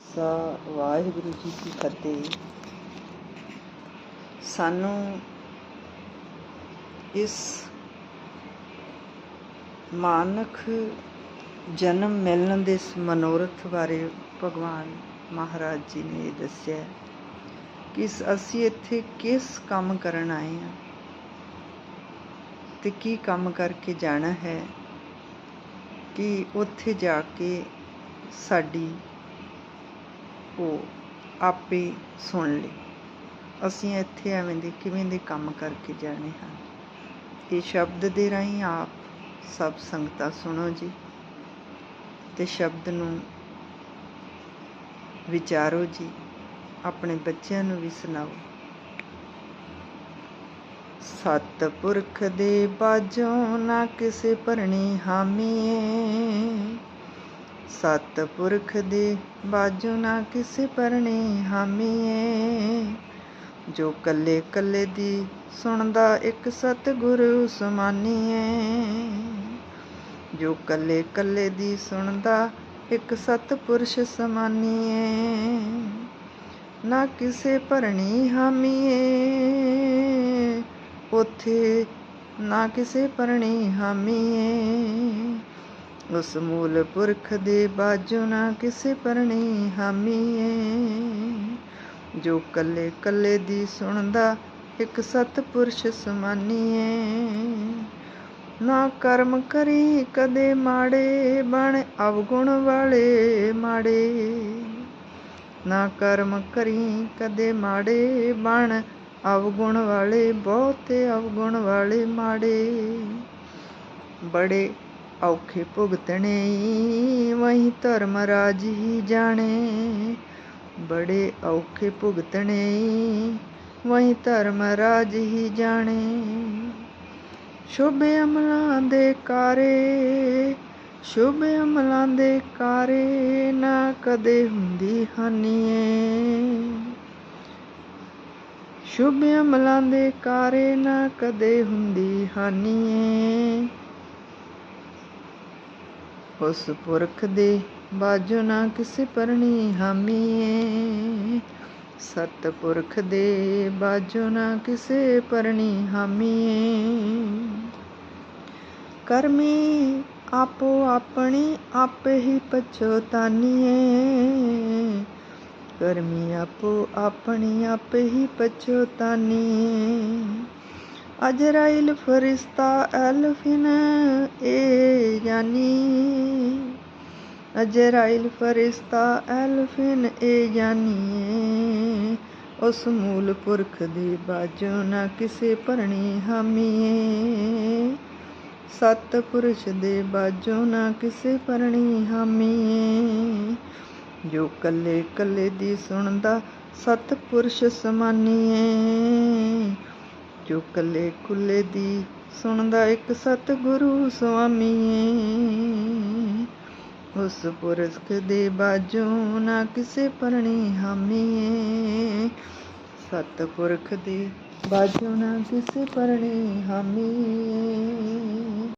ਖਾਲਸਾ ਵਾਹਿਗੁਰੂ ਜੀ ਕੀ ਫਤਿਹ। ਸਾਨੂੰ ਇਸ ਮਾਨਕ ਜਨਮ ਮਿਲਣ ਦੇ ਮਨੋਰਥ ਬਾਰੇ ਭਗਵਾਨ ਮਹਾਰਾਜ ਜੀ ਨੇ ਇਹ ਦੱਸਿਆ ਕਿ ਸ- ਅਸੀਂ ਇੱਥੇ ਕਿਸ ਕੰਮ ਕਰਨ ਆਏ ਹਾਂ ਤੇ ਕੀ ਕੰਮ ਕਰਕੇ ਜਾਣਾ ਹੈ ਕਿ ਉੱਥੇ ਜਾ ਕੇ ਸਾਡੀ ਉਹ ਆਪੇ ਸੁਣ ਲੇ। ਅਸੀਂ ਇੱਥੇ ਐਵੇਂ ਦੇ ਕਿਵੇਂ ਦੇ ਕੰਮ ਕਰਕੇ ਜਾਣੇ ਹਨ ਇਹ ਸ਼ਬਦ ਦੇ ਰਾਹੀਂ ਆਪ ਸਭ ਸੰਗਤਾਂ ਸੁਣੋ ਜੀ ਤੇ ਸ਼ਬਦ ਨੂੰ ਵਿਚਾਰੋ ਜੀ। ਆਪਣੇ ਬੱਚਿਆਂ ਨੂੰ ਵੀ ਸੁਣਾਓ। ਸਤਿਪੁਰਖ ਦੇ ਬਾਝੋਂ ਨਾ ਕਿਸੇ ਭਰਣੀ ਹਾਮੀਏ ਸਤਿਪੁਰਖ ਦੇ ਬਾਜੂ ਨਾ ਕਿਸੇ ਭਰਨੀ ਹਾਮੀ ਏ ਜੋ ਕੱਲੇ ਕੱਲੇ ਦੀ ਸੁਣਦਾ ਇੱਕ ਸਤਿਗੁਰੂ ਸਮਾਨੀਏ। ਜੋ ਕੱਲੇ ਕੱਲੇ ਦੀ ਸੁਣਦਾ ਇੱਕ ਸਤਿਪੁਰਸ਼ ਸਮਾਨੀਏ। ਨਾ ਕਿਸੇ ਭਰਨੀ ਹਾਮੀ ਏ ਉਥੇ ਨਾ ਕਿਸੇ ਭਰਨੀ ਹਾਮੀ ਏ ਉਸ ਮੂਲ ਪੁਰਖ ਦੇ ਬਾਝੋਂ ਨਾ ਕਿਸੇ ਭਰਣੀ ਹਾਮੀਏ ਜੋ ਕੱਲੇ ਕੱਲੇ ਦੀ ਸੁਣਦਾ, ਇੱਕ ਸਤਿਪੁਰਸ਼ ਸਮਾਨੀਏ ਨਾ ਕਰਮ ਕਰੀ ਕਦੇ ਮਾੜੇ, ਬਣ ਅਵਗੁਣ ਵਾਲੇ ਮਾੜੇ। ਨਾ ਕਰਮ ਕਰੀ ਕਦੇ ਮਾੜੇ, ਬਣ ਅਵਗੁਣ ਵਾਲੇ, ਬਹੁਤੇ ਅਵਗੁਣ ਵਾਲੇ ਮਾੜੇ। ਬੜੇ ਔਖੇ ਭੁਗਤਣੇ, ਵਹੀ ਧਰਮ ਰਾਜ ਹੀ ਜਾਣੇ। ਬੜੇ ਔਖੇ ਭੁਗਤਣੇ, ਵਹੀ ਧਰਮ ਰਾਜ ਹੀ ਜਾਣੇ। ਸ਼ੁਭ ਅਮਲਾਂ ਦੇ ਕਾਰੇ, ਸ਼ੁਭ ਅਮਲਾਂ ਦੇ ਕਾਰੇ ਨਾ ਕਦੇ ਹੁੰਦੀ ਹਾਨੀਏ। ਸ਼ੁਭ ਅਮਲਾਂ ਦੇ ਕਾਰੇ ਨਾ ਕਦੇ ਹੁੰਦੀ ਹਾਨੀਏ। ਉਸ ਪੁਰਖ ਦੇ ਬਾਜੋ ਨਾ ਕਿਸੇ ਪਰਣੀ ਹਾਮੀਏ ਸਤਿਪੁਰਖ ਦੇ ਬਾਝੋਂ ਨਾ ਕਿਸੇ ਪਰਣੀ ਹਾਮੀਏ ਕਰਮੀ ਆਪੋ ਆਪਣੀ ਆਪੇ ਹੀ ਪਛੋਤਾਨੀਏ ਕਰਮੀ ਆਪੋ ਆਪਣੀ ਆਪੇ ਹੀ ਪਛੋਤਾਨੀਏ ਅਜਰਾਇਲ ਫਰਿਸ਼ਤਾ ਐਲਫਿਨ ਏ ਜਾਨੀ ਅਜਰਾਇਲ ਫਰਿਸ਼ਤਾ ਐਲਫਿਨ ਏ ਜਾਨੀਏ ਉਸ ਮੂਲ ਪੁਰਖ ਦੀ ਬਾਜੋ ਨਾ ਕਿਸੇ ਭਰਣੀ ਹਾਮੀਏ। ਸਤ ਪੁਰਸ਼ ਦੇ ਬਾਜੋ ਨਾ ਕਿਸੇ ਭਰਣੀ ਹਾਮੀਏ। ਜੋ ਕੱਲੇ ਕੱਲੇ ਦੀ ਸੁਣਦਾ ਸਤ ਪੁਰਸ਼ ਸਮਾਨੀਏ। ਜੋ ਕੱਲੇ ਕੁੱਲੇ ਦੀ ਸੁਣਦਾ ਇੱਕ ਸਤ ਗੁਰੂ ਸੁਆਮੀਏ। ਉਸ ਪੁਰਖ ਦੇ ਬਾਜੂ ਨਾ ਕਿਸੇ ਪਰਣੀ ਹਾਮੀਏ। ਸਤ ਪੁਰਖ ਦੇ ਬਾਜੂ ਨਾ ਕਿਸੇ ਪਰਣੀ ਹਾਮੀਏ।